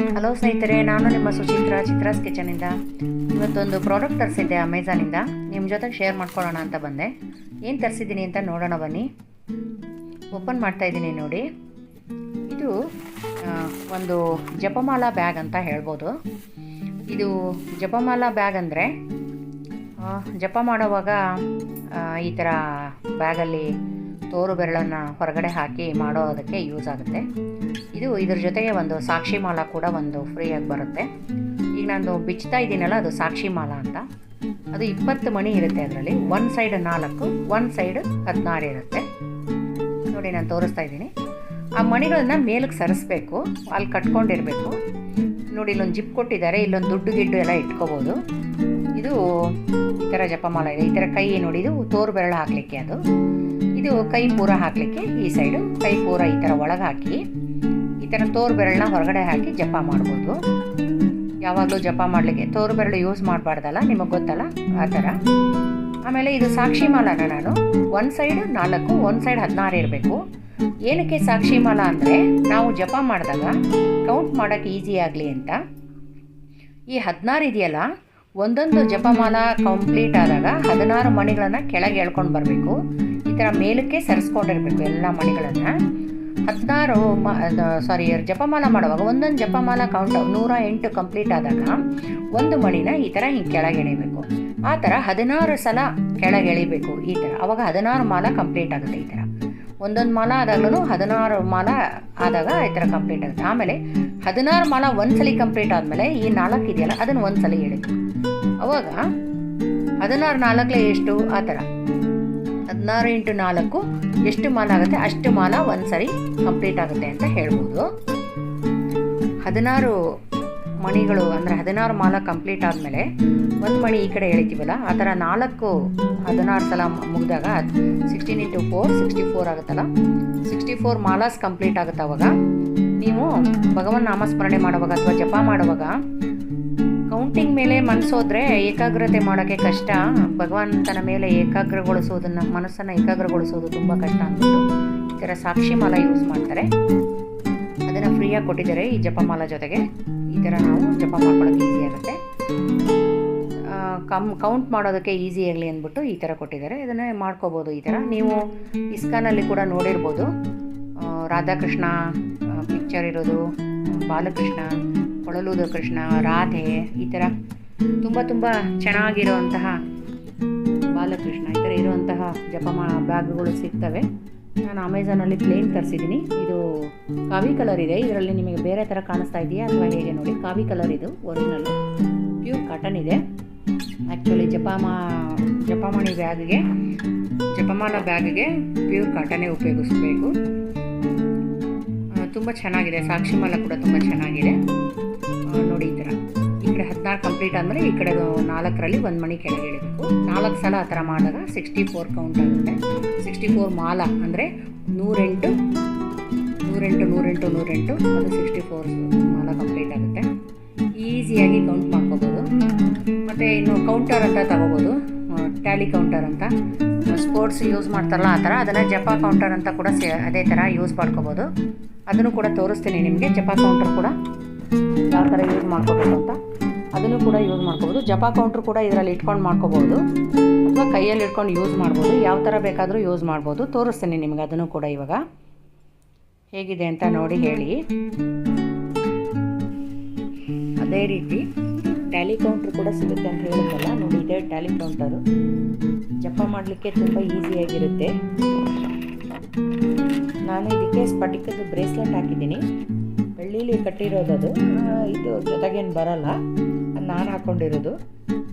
Hello ಸ್ನೇಹಿತರೆ, ನಾನು ನಿಮ್ಮ ಸುಚಿತ್ರ ಚಿತ್ರಾಸ್ ಕಿಚನಿಂದ ಇವತ್ತೊಂದು ಪ್ರಾಡಕ್ಟ್ ತರಿಸಿದ್ದೆ ಅಮೆಝಾನಿಂದ ನಿಮ್ಮ ಜೊತೆಗೆ ಶೇರ್ ಮಾಡ್ಕೊಳ್ಳೋಣ ಅಂತ ಬಂದೆ. ಏನು ತರಿಸಿದ್ದೀನಿ ಅಂತ ನೋಡೋಣ ಬನ್ನಿ. ಓಪನ್ ಮಾಡ್ತಾ ಇದ್ದೀನಿ ನೋಡಿ. ಇದು ಒಂದು ಜಪಮಾಲಾ ಬ್ಯಾಗ್ ಅಂತ ಹೇಳ್ಬೋದು. ಇದು ಜಪಮಾಲಾ ಬ್ಯಾಗ್ ಅಂದರೆ ಜಪ ಮಾಡೋವಾಗ ಈ ಥರ ಬ್ಯಾಗಲ್ಲಿ ತೋರು ಬೆರಳನ್ನು ಹೊರಗಡೆ ಹಾಕಿ ಮಾಡೋದಕ್ಕೆ ಯೂಸ್ ಆಗುತ್ತೆ. ಇದು ಇದ್ರ ಜೊತೆಗೆ ಒಂದು ಸಾಕ್ಷಿ ಮಾಲ ಕೂಡ ಒಂದು ಫ್ರೀಯಾಗಿ ಬರುತ್ತೆ. ಈಗ ನಾನು ಬಿಚ್ತಾ ಇದ್ದೀನಲ್ಲ, ಅದು ಸಾಕ್ಷಿ ಮಾಲ ಅಂತ. ಅದು ಇಪ್ಪತ್ತು ಮಣಿ ಇರುತ್ತೆ ಅದರಲ್ಲಿ. ಒನ್ ಸೈಡ್ ನಾಲ್ಕು ಒನ್ ಸೈಡ್ ಹದಿನಾರು ಇರುತ್ತೆ. ನೋಡಿ, ನಾನು ತೋರಿಸ್ತಾ ಇದ್ದೀನಿ. ಆ ಮಣಿಗಳನ್ನ ಮೇಲಕ್ಕೆ ಸರಿಸ್ಬೇಕು, ಅಲ್ಲಿ ಕಟ್ಕೊಂಡಿರಬೇಕು. ನೋಡಿ, ಇಲ್ಲೊಂದು ಜಿಪ್ ಕೊಟ್ಟಿದ್ದಾರೆ, ಇಲ್ಲೊಂದು ದುಡ್ಡು ಗಿಡ್ಡು ಎಲ್ಲ ಇಟ್ಕೋಬೋದು. ಇದು ಈ ಥರ ಜಪಮಾಲ ಇದೆ. ಈ ಥರ ಕೈ ನೋಡಿ, ಇದು ತೋರು ಬೆರಳು ಹಾಕಲಿಕ್ಕೆ ಅದು. ಇದು ಕೈ ಪೂರ ಹಾಕಲಿಕ್ಕೆ ಈ ಸೈಡು ಕೈ ಪೂರ ಈ ಥರ ಒಳಗೆ ಹಾಕಿ, ಈ ಥರ ತೋರು ಬೆರಳನ್ನ ಹೊರಗಡೆ ಹಾಕಿ ಜಪ ಮಾಡ್ಬೋದು. ಯಾವಾಗಲೂ ಜಪ ಮಾಡಲಿಕ್ಕೆ ತೋರು ಬೆರಳು ಯೂಸ್ ಮಾಡಬಾರ್ದಲ್ಲ, ನಿಮಗೆ ಗೊತ್ತಲ್ಲ? ಆ ಥರ ಆಮೇಲೆ ಇದು ಸಾಕ್ಷಿ ಮಾಲನ ನಾನು. ಒಂದು ಸೈಡ್ ನಾಲ್ಕು, ಒಂದು ಸೈಡ್ ಹದಿನಾರು ಇರಬೇಕು. ಏನಕ್ಕೆ ಸಾಕ್ಷಿ ಮಾಲ ಅಂದರೆ, ನಾವು ಜಪ ಮಾಡಿದಾಗ ಕೌಂಟ್ ಮಾಡೋಕ್ಕೆ ಈಸಿ ಆಗಲಿ ಅಂತ. ಈ ಹದಿನಾರು ಇದೆಯಲ್ಲ, ಒಂದೊಂದು ಜಪಮಾಲ ಕಂಪ್ಲೀಟ್ ಆದಾಗ ಹದಿನಾರು ಮಣಿಗಳನ್ನು ಕೆಳಗೆ ಎಳ್ಕೊಂಡು ಬರಬೇಕು. ಥರ ಮೇಲಕ್ಕೆ ಸರಿಸ್ಕೊಂಡಿರ್ಬೇಕು ಎಲ್ಲ ಮಣಿಗಳನ್ನು. ಹದಿನಾರು ಮ ಸಾರಿ ಜಪಮಾಲ ಮಾಡುವಾಗ ಒಂದೊಂದು ಜಪಮಾಲ ಕೌಂಟ್ ನೂರ ಎಂಟು ಕಂಪ್ಲೀಟ್ ಆದಾಗ ಒಂದು ಮಣಿನ ಈ ಥರ ಹಿಂಗೆ ಕೆಳಗೆ ಎಳಿಬೇಕು. ಆ ಥರ ಹದಿನಾರು ಸಲ ಕೆಳಗೆ ಎಳಿಬೇಕು ಈ ಥರ ಅವಾಗ ಹದಿನಾರು ಮಾಲ ಕಂಪ್ಲೀಟ್ ಆಗುತ್ತೆ ಈ ಥರ ಒಂದೊಂದು ಮಾಲ ಆದಾಗಲೂ ಹದಿನಾರು ಮಾಲ ಆದಾಗ ಈ ಥರ ಕಂಪ್ಲೀಟ್ ಆಗುತ್ತೆ. ಆಮೇಲೆ ಹದಿನಾರು ಮಾಲ ಒಂದ್ಸಲಿ ಕಂಪ್ಲೀಟ್ ಆದಮೇಲೆ ಈ ನಾಲ್ಕು ಇದೆಯಲ್ಲ, ಅದನ್ನು ಒಂದ್ಸಲಿ ಎಳಿಬೇಕು. ಅವಾಗ ಹದಿನಾರು ನಾಲ್ಕಲೇ ಎಷ್ಟು? ಆ ಥರ ಹದಿನಾರು ಇಂಟು ನಾಲ್ಕು, ಎಷ್ಟು ಮಾಲ ಆಗುತ್ತೆ? ಅಷ್ಟು ಮಾಲ ಒಂದ್ಸರಿ ಕಂಪ್ಲೀಟ್ ಆಗುತ್ತೆ ಅಂತ ಹೇಳ್ಬೋದು. ಹದಿನಾರು ಮಣಿಗಳು ಅಂದರೆ ಹದಿನಾರು ಮಾಲ ಕಂಪ್ಲೀಟ್ ಆದಮೇಲೆ ಒಂದು ಮಣಿ ಈ ಕಡೆ ಎಳಿತೀವಲ್ಲ, ಆ ಥರ ನಾಲ್ಕು ಹದಿನಾರು ಸಲ ಮುಗಿದಾಗ sixteen into four sixty four ಆಗುತ್ತಲ್ಲ? ಸಿಕ್ಸ್ಟಿ ಫೋರ್ ಮಾಲಾಸ್ ಕಂಪ್ಲೀಟ್ ಆಗುತ್ತೆ ಅವಾಗ. ನೀವು ಭಗವನ್ ನಾಮಸ್ಮರಣೆ ಮಾಡುವಾಗ ಅಥವಾ ಜಪ ಮಾಡುವಾಗ ಕೌಂಟಿಂಗ್ ಮೇಲೆ ಮನಸ್ಸೋದ್ರೆ ಏಕಾಗ್ರತೆ ಮಾಡೋಕ್ಕೆ ಕಷ್ಟ. ಭಗವಂತನ ಮೇಲೆ ಏಕಾಗ್ರಗೊಳಿಸೋದನ್ನು, ಮನಸ್ಸನ್ನು ಏಕಾಗ್ರಗೊಳಿಸೋದು ತುಂಬ ಕಷ್ಟ ಅಂದ್ಬಿಟ್ಟು ಈ ಥರ ಸಾಕ್ಷಿ ಮಾಲ ಯೂಸ್ ಮಾಡ್ತಾರೆ. ಅದನ್ನು ಫ್ರೀಯಾಗಿ ಕೊಟ್ಟಿದ್ದಾರೆ ಈ ಜಪಮಾಲ ಜೊತೆಗೆ. ಈ ಥರ ನಾವು ಜಪ ಮಾಡ್ಕೊಳ್ಳೋಕೆ ಈಸಿ ಆಗುತ್ತೆ. ಕಮ್ ಕೌಂಟ್ ಮಾಡೋದಕ್ಕೆ ಈಸಿ ಆಗಲಿ ಅಂದ್ಬಿಟ್ಟು ಈ ಥರ ಕೊಟ್ಟಿದ್ದಾರೆ. ಇದನ್ನು ಮಾಡ್ಕೋಬೋದು ಈ ಥರ ನೀವು ಇಸ್ಕಾನಲ್ಲಿ ಕೂಡ ನೋಡಿರ್ಬೋದು. ರಾಧಾಕೃಷ್ಣ ಪಿಕ್ಚರ್ ಇರೋದು, ಬಾಲಕೃಷ್ಣ ಕೊಳಲೂದ ಕೃಷ್ಣ, ರಾಧೆ ಈ ಥರ ತುಂಬ ತುಂಬ ಚೆನ್ನಾಗಿರುವಂತಹ ಬಾಲಕೃಷ್ಣ ಈ ಥರ ಇರುವಂತಹ ಜಪಮಾ ಬ್ಯಾಗ್ಗಳು ಸಿಗ್ತವೆ. ನಾನು ಅಮೆಝಾನಲ್ಲಿ ಪ್ಲೇನ್ ತರಿಸಿದ್ದೀನಿ ಇದು ಕಾವಿ ಕಲರ್ ಇದೆ. ಇದರಲ್ಲಿ ನಿಮಗೆ ಬೇರೆ ಥರ ಕಾಣಿಸ್ತಾ ಇದೆಯಾ ಅಥವಾ ಹೇಗೆ ನೋಡಿ. ಕಾವಿ ಕಲರ್ ಇದು, ಒರಿಜಿನಲ್. ಪ್ಯೂರ್ ಕಾಟನ್ ಇದೆ. ಆ್ಯಕ್ಚುಲಿ ಜಪಾಮಾ, ಜಪಮಣಿ ಬ್ಯಾಗ್ಗೆ ಜಪಮಾಲ ಬ್ಯಾಗ್ಗೆ ಪ್ಯೂರ್ ಕಾಟನ್ನೇ ಉಪಯೋಗಿಸ್ಬೇಕು. ತುಂಬ ಚೆನ್ನಾಗಿದೆ. ಸಾಕ್ಷಿ ಮಾಲ ಕೂಡ ತುಂಬ ಚೆನ್ನಾಗಿದೆ. ನೋಡಿ ಈ ಥರ ಈ ಕಡೆ ಹದಿನಾಲ್ಕು ಕಂಪ್ಲೀಟ್ ಆದಮೇಲೆ ಈ ಕಡೆ ನಾಲ್ಕರಲ್ಲಿ ಒಂದು ಮಣಿ ಕೆಳಗೆ ಇಳಿಬೇಕು ನಾಲ್ಕು ಸಲ ಆ ಥರ ಮಾಡಿದಾಗ ಸಿಕ್ಸ್ಟಿ ಫೋರ್ ಕೌಂಟ್ ಆಗುತ್ತೆ. ಸಿಕ್ಸ್ಟಿ ಫೋರ್ ಮಾಲ ಅಂದರೆ ನೂರೆಂಟು ನೂರೆಂಟು ನೂರೆಂಟು ನೂರೆಂಟು, ಅದು ಸಿಕ್ಸ್ಟಿ ಫೋರ್ ಮಾಲ ಕಂಪ್ಲೀಟ್ ಆಗುತ್ತೆ. ಈಸಿಯಾಗಿ ಕೌಂಟ್ ಮಾಡ್ಕೋಬೋದು. ಮತ್ತು ಇನ್ನು ಕೌಂಟರ್ ಅಂತ ತಗೋಬೋದು. ಟ್ಯಾಲಿ ಕೌಂಟರ್ ಅಂತ. ಸ್ಪೋರ್ಟ್ಸ್ ಯೂಸ್ ಮಾಡ್ತಾರಲ್ಲ ಆ ಥರ, ಅದನ್ನು ಜಪ ಕೌಂಟರ್ ಅಂತ ಕೂಡ ಸೇ, ಅದೇ ಥರ ಯೂಸ್ ಮಾಡ್ಕೋಬೋದು. ಅದನ್ನು ಕೂಡ ತೋರಿಸ್ತೀನಿ ನಿಮಗೆ. ಜಪ ಕೌಂಟರ್ ಕೂಡ ಯಾವ ಥರ ಯೂಸ್ ಮಾಡ್ಕೋಬೇಕು ಅಂತ, ಅದನ್ನು ಕೂಡ ಯೂಸ್ ಮಾಡ್ಕೋಬೋದು. ಜಪ ಕೌಂಟ್ರ್ ಕೂಡ ಇದರಲ್ಲಿ ಇಟ್ಕೊಂಡು ಮಾಡ್ಕೋಬೋದು. ಅಥವಾ ಕೈಯಲ್ಲಿ ಇಟ್ಕೊಂಡು ಯೂಸ್ ಮಾಡ್ಬೋದು. ಯಾವ ಥರ ಬೇಕಾದರೂ ಯೂಸ್ ಮಾಡ್ಬೋದು. ತೋರಿಸ್ತೀನಿ ನಿಮಗೆ ಅದನ್ನು ಕೂಡ ಇವಾಗ. ಹೇಗಿದೆ ಅಂತ ನೋಡಿ ಹೇಳಿ. ಅದೇ ರೀತಿ ಟ್ಯಾಲಿ ಕೌಂಟ್ರ್ ಕೂಡ ಸಿಗುತ್ತೆ ಅಂತ ಹೇಳಿದ್ರಲ್ಲ ನೋಡಿ ಇದೇ ಟ್ಯಾಲಿ ಕೌಂಟರು ಜಪ ಮಾಡಲಿಕ್ಕೆ ತುಂಬ ಈಸಿಯಾಗಿರುತ್ತೆ ನಾನು ಇದಕ್ಕೆ ಸ್ಫಟಿಕದ ಬ್ರೇಸ್ಲೆಟ್ ಹಾಕಿದ್ದೀನಿ. ಬೆಳ್ಳಿಲಿ ಕಟ್ಟಿರೋದು ಅದು. ಇದು ಜೊತೆಗೇನು ಬರಲ್ಲ. ಅದು ನಾನು ಹಾಕ್ಕೊಂಡಿರೋದು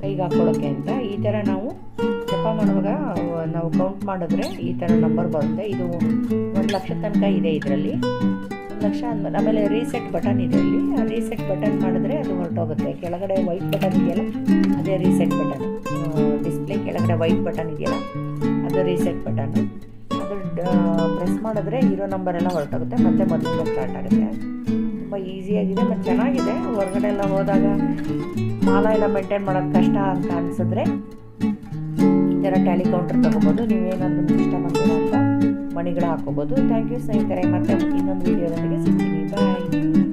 ಕೈಗೆ ಹಾಕ್ಕೊಳ್ಳೋಕ್ಕೆ ಅಂತ. ಈ ಥರ ನಾವು ಜಪ ಮಾಡುವಾಗ, ನಾವು ಕೌಂಟ್ ಮಾಡಿದ್ರೆ ಈ ಥರ ನಂಬರ್ ಬರುತ್ತೆ. ಇದು ಒಂದು ಲಕ್ಷ ತನಕ ಇದೆ ಇದರಲ್ಲಿ. ಒಂದು ಲಕ್ಷ ಅಂದಮೇಲೆ ಆಮೇಲೆ ರೀಸೆಟ್ ಬಟನ್ ಇದೆ ಇಲ್ಲಿ. ಆ ರೀಸೆಟ್ ಬಟನ್ ಮಾಡಿದ್ರೆ ಅದು ಹೊರಟೋಗುತ್ತೆ. ಕೆಳಗಡೆ ವೈಟ್ ಬಟನ್ ಇದೆಯಲ್ಲ, ಅದೇ ರೀಸೆಟ್ ಬಟನ್ ಡಿಸ್ಪ್ಲೇ ಕೆಳಗಡೆ ವೈಟ್ ಬಟನ್ ಇದೆಯಲ್ಲ, ಅದು ರೀಸೆಟ್ ಬಟನ್ ಅದು ಪ್ರೆಸ್ ಮಾಡಿದ್ರೆ ಇರೋ ನಂಬರ್ ಎಲ್ಲ ಹೊರಟೋಗುತ್ತೆ. ಮತ್ತೆ ಮೊದಲು ಸ್ಟಾರ್ಟ್ ಆಗುತ್ತೆ. ತುಂಬ ಈಸಿಯಾಗಿದೆ ಮತ್ತು ಚೆನ್ನಾಗಿದೆ. ಹೊರಗಡೆ ಎಲ್ಲ ಹೋದಾಗ ಮಾಲ ಎಲ್ಲ ಮೇಂಟೈನ್ ಮಾಡೋದು ಕಷ್ಟ ಅಂತ ಅನಿಸಿದ್ರೆ ಈ ಥರ ಟ್ಯಾಲಿ ಕೌಂಟರ್ ತೊಗೋಬೋದು. ನೀವೇನಾದರೂ ಇಷ್ಟ ಬಂದಿರೋ ಅಂತ ಮಣಿಗಳು ಹಾಕೋಬೋದು. ಥ್ಯಾಂಕ್ ಯು ಸ್ನೇಹಿತರೆ. ಮತ್ತೆ ಇನ್ನೊಂದು ವೀಡಿಯೋದೊಂದಿಗೆ ಸಿಗ್ತೀನಿ. ಬಾಯ್